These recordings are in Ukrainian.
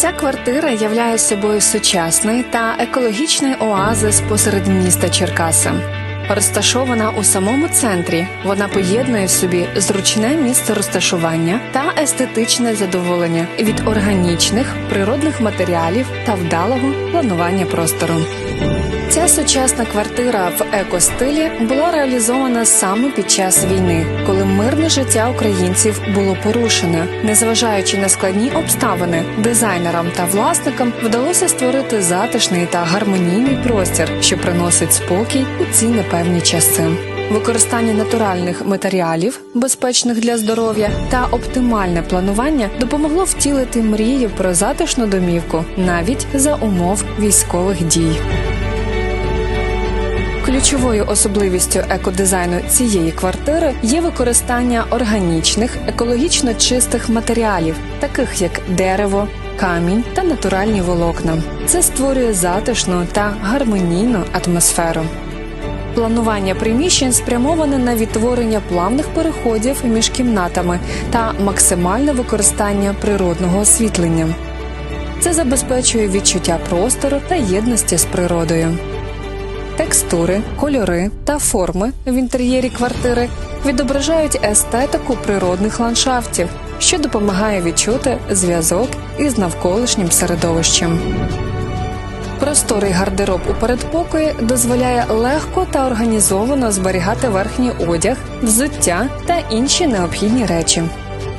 Ця квартира являє собою сучасний та екологічний оазис посеред міста Черкаси. Розташована у самому центрі, вона поєднує в собі зручне місце розташування та естетичне задоволення від органічних природних матеріалів та вдалого планування простору. Ця сучасна квартира в екостилі була реалізована саме під час війни, коли мирне життя українців було порушене. Незважаючи на складні обставини, дизайнерам та власникам вдалося створити затишний та гармонійний простір, що приносить спокій у ці непевні часи. Використання натуральних матеріалів, безпечних для здоров'я, та оптимальне планування допомогло втілити мрію про затишну домівку навіть за умов військових дій. Ключовою особливістю екодизайну цієї квартири є використання органічних, екологічно чистих матеріалів, таких як дерево, камінь та натуральні волокна. Це створює затишну та гармонійну атмосферу. Планування приміщень спрямоване на відтворення плавних переходів між кімнатами та максимальне використання природного освітлення. Це забезпечує відчуття простору та єдності з природою. Текстури, кольори та форми в інтер'єрі квартири відображають естетику природних ландшафтів, що допомагає відчути зв'язок із навколишнім середовищем. Просторий гардероб у передпокої дозволяє легко та організовано зберігати верхній одяг, взуття та інші необхідні речі.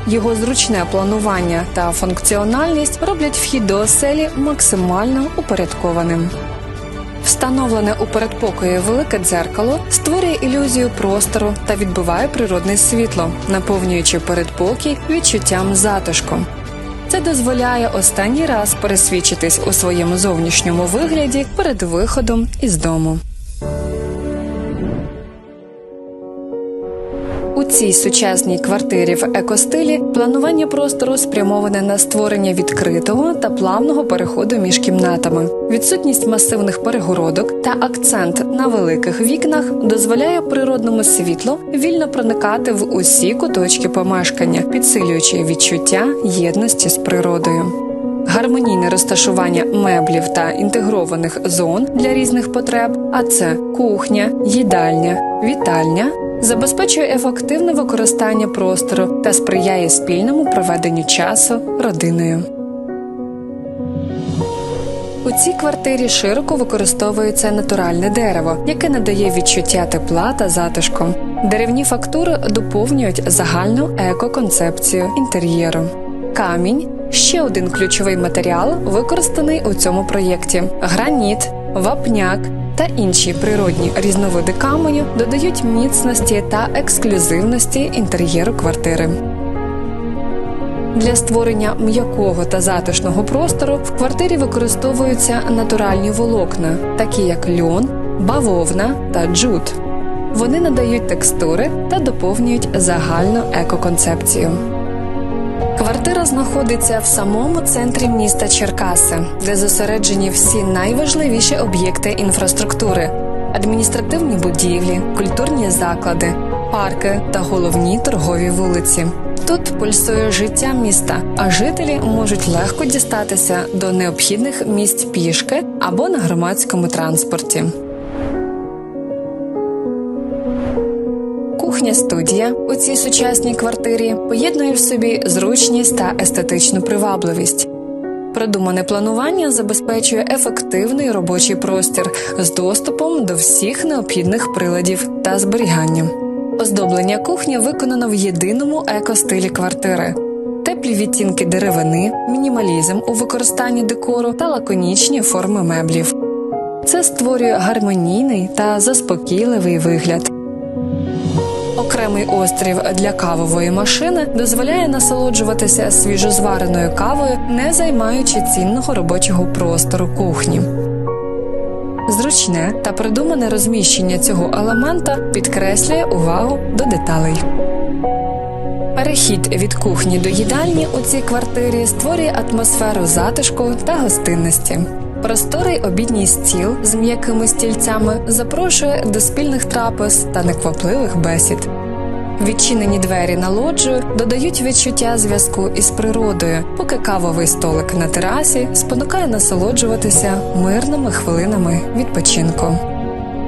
Його зручне планування та функціональність роблять вхід до оселі максимально упорядкованим. Встановлене у передпокої велике дзеркало створює ілюзію простору та відбиває природне світло, наповнюючи передпокій відчуттям затишку. Це дозволяє останній раз пересвідчитись у своєму зовнішньому вигляді перед виходом із дому. У цій сучасній квартирі в екостилі планування простору спрямоване на створення відкритого та плавного переходу між кімнатами. Відсутність масивних перегородок та акцент на великих вікнах дозволяє природному світлу вільно проникати в усі куточки помешкання, підсилюючи відчуття єдності з природою. Гармонійне розташування меблів та інтегрованих зон для різних потреб, а це кухня, їдальня, вітальня, забезпечує ефективне використання простору та сприяє спільному проведенню часу родиною. У цій квартирі широко використовується натуральне дерево, яке надає відчуття тепла та затишку. Деревні фактури доповнюють загальну еко-концепцію інтер'єру. Камінь ще один ключовий матеріал, використаний у цьому проєкті: граніт, вапняк та інші природні різновиди каменю додають міцності та ексклюзивності інтер'єру квартири. Для створення м'якого та затишного простору в квартирі використовуються натуральні волокна, такі як льон, бавовна та джут. Вони надають текстури та доповнюють загальну екоконцепцію. Квартира знаходиться в самому центрі міста Черкаси, де зосереджені всі найважливіші об'єкти інфраструктури: адміністративні будівлі, культурні заклади, парки та головні торгові вулиці. Тут пульсує життя міста, а жителі можуть легко дістатися до необхідних місць пішки або на громадському транспорті. Кухня студія у цій сучасній квартирі поєднує в собі зручність та естетичну привабливість. Продумане планування забезпечує ефективний робочий простір з доступом до всіх необхідних приладів та зберіганням. Оздоблення кухні виконано в єдиному екостилі квартири. Теплі відтінки деревини, мінімалізм у використанні декору та лаконічні форми меблів. Це створює гармонійний та заспокійливий вигляд. Окремий острів для кавової машини дозволяє насолоджуватися свіжозвареною кавою, не займаючи цінного робочого простору кухні. Зручне та придумане розміщення цього елемента підкреслює увагу до деталей. Перехід від кухні до їдальні у цій квартирі створює атмосферу затишку та гостинності. Просторий обідній стіл з м'якими стільцями запрошує до спільних трапез та неквапливих бесід. Відчинені двері на лоджію додають відчуття зв'язку із природою, поки кавовий столик на терасі спонукає насолоджуватися мирними хвилинами відпочинку.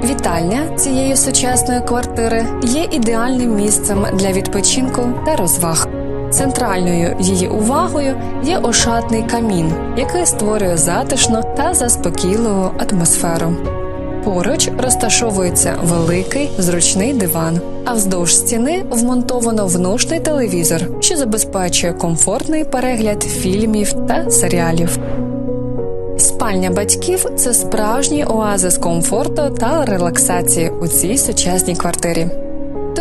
Вітальня цієї сучасної квартири є ідеальним місцем для відпочинку та розваг. Центральною її увагою є ошатний камін, який створює затишну та заспокійливу атмосферу. Поруч розташовується великий зручний диван, а вздовж стіни вмонтовано внушний телевізор, що забезпечує комфортний перегляд фільмів та серіалів. Спальня батьків це справжній оазис комфорту та релаксації у цій сучасній квартирі.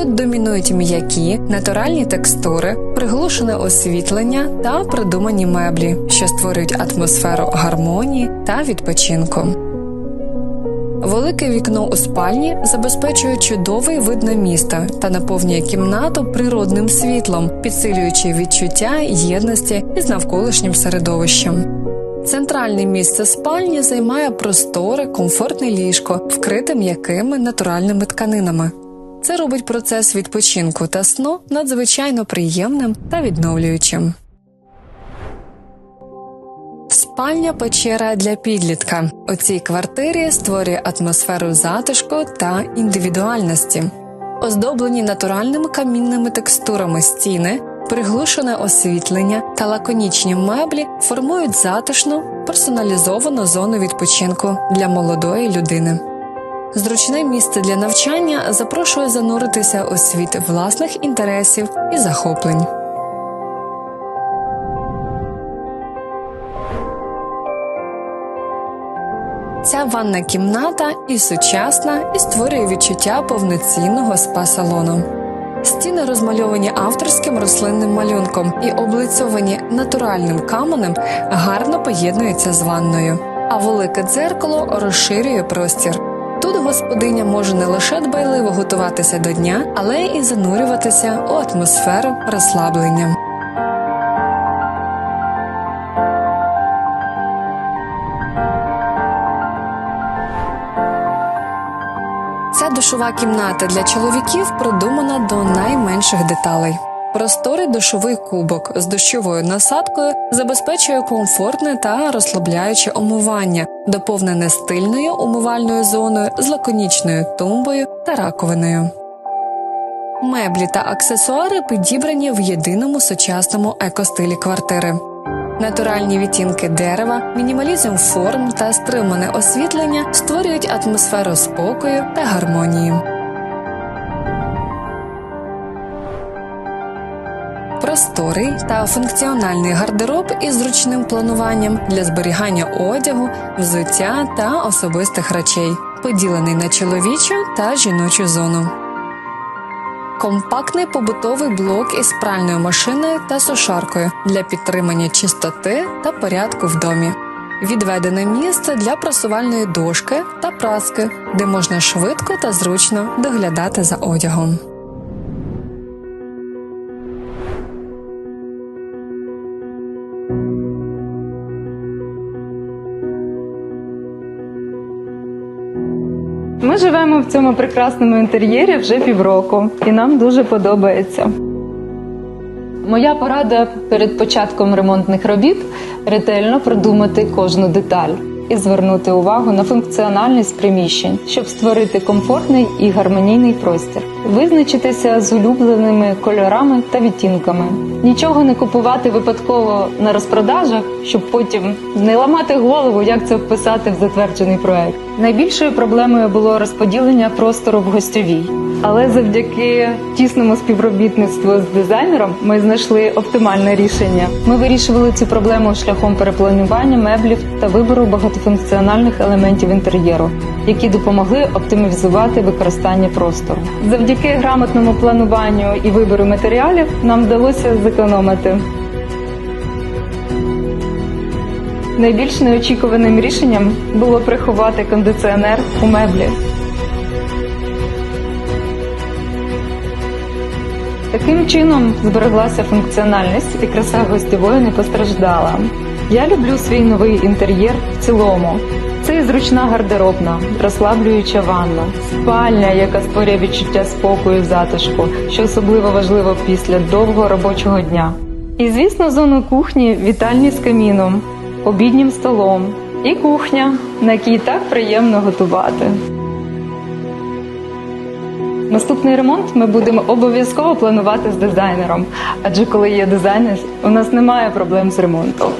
Тут домінують м'які, натуральні текстури, приглушене освітлення та придумані меблі, що створюють атмосферу гармонії та відпочинку. Велике вікно у спальні забезпечує чудовий вид на місто та наповнює кімнату природним світлом, підсилюючи відчуття єдності із навколишнім середовищем. Центральне місце спальні займає просторе, комфортне ліжко, вкрите м'якими натуральними тканинами. Це робить процес відпочинку та сну надзвичайно приємним та відновлюючим. Спальня печера для підлітка у цій квартирі створює атмосферу затишку та індивідуальності, оздоблені натуральними камінними текстурами стіни, приглушене освітлення та лаконічні меблі формують затишну персоналізовану зону відпочинку для молодої людини. Зручне місце для навчання запрошує зануритися у світ власних інтересів і захоплень. Ця ванна кімната і сучасна, і створює відчуття повноцінного спа-салону. Стіни розмальовані авторським рослинним малюнком і облицьовані натуральним каменем гарно поєднуються з ванною, а велике дзеркало розширює простір. Тут господиня може не лише дбайливо готуватися до дня, але й занурюватися у атмосферу розслаблення. Ця душова кімната для чоловіків продумана до найменших деталей. Просторий душовий кубок з дощовою насадкою забезпечує комфортне та розслабляюче омивання, доповнене стильною умивальною зоною з лаконічною тумбою та раковиною. Меблі та аксесуари підібрані в єдиному сучасному екостилі квартири. Натуральні відтінки дерева, мінімалізм форм та стримане освітлення створюють атмосферу спокою та гармонії. Просторий та функціональний гардероб із зручним плануванням для зберігання одягу, взуття та особистих речей, поділений на чоловічу та жіночу зону. Компактний побутовий блок із пральною машиною та сушаркою для підтримання чистоти та порядку в домі. Відведене місце для прасувальної дошки та праски, де можна швидко та зручно доглядати за одягом. Ми живемо в цьому прекрасному інтер'єрі вже півроку, і нам дуже подобається. Моя порада перед початком ремонтних робіт ретельно продумати кожну деталь і звернути увагу на функціональність приміщень, щоб створити комфортний і гармонійний простір, визначитися з улюбленими кольорами та відтінками, нічого не купувати випадково на розпродажах, щоб потім не ламати голову, як це вписати в затверджений проект. Найбільшою проблемою було розподілення простору в гостьовій. Але завдяки тісному співробітництву з дизайнером ми знайшли оптимальне рішення. Ми вирішували цю проблему шляхом перепланування меблів та вибору багатофункціональних елементів інтер'єру, які допомогли оптимізувати використання простору. Завдяки грамотному плануванню і вибору матеріалів нам вдалося зекономити. Найбільш неочікуваним рішенням було приховати кондиціонер у меблі. Таким чином збереглася функціональність і краса гостєвої не постраждала. Я люблю свій новий інтер'єр в цілому. Це і зручна гардеробна, розслаблююча ванна, спальня, яка створює відчуття спокою і затишку, що особливо важливо після довгого робочого дня. І, звісно, зону кухні вітальні з каміном, обіднім столом і кухня, на якій так приємно готувати. Наступний ремонт ми будемо обов'язково планувати з дизайнером, адже коли є дизайнер, у нас немає проблем з ремонтом.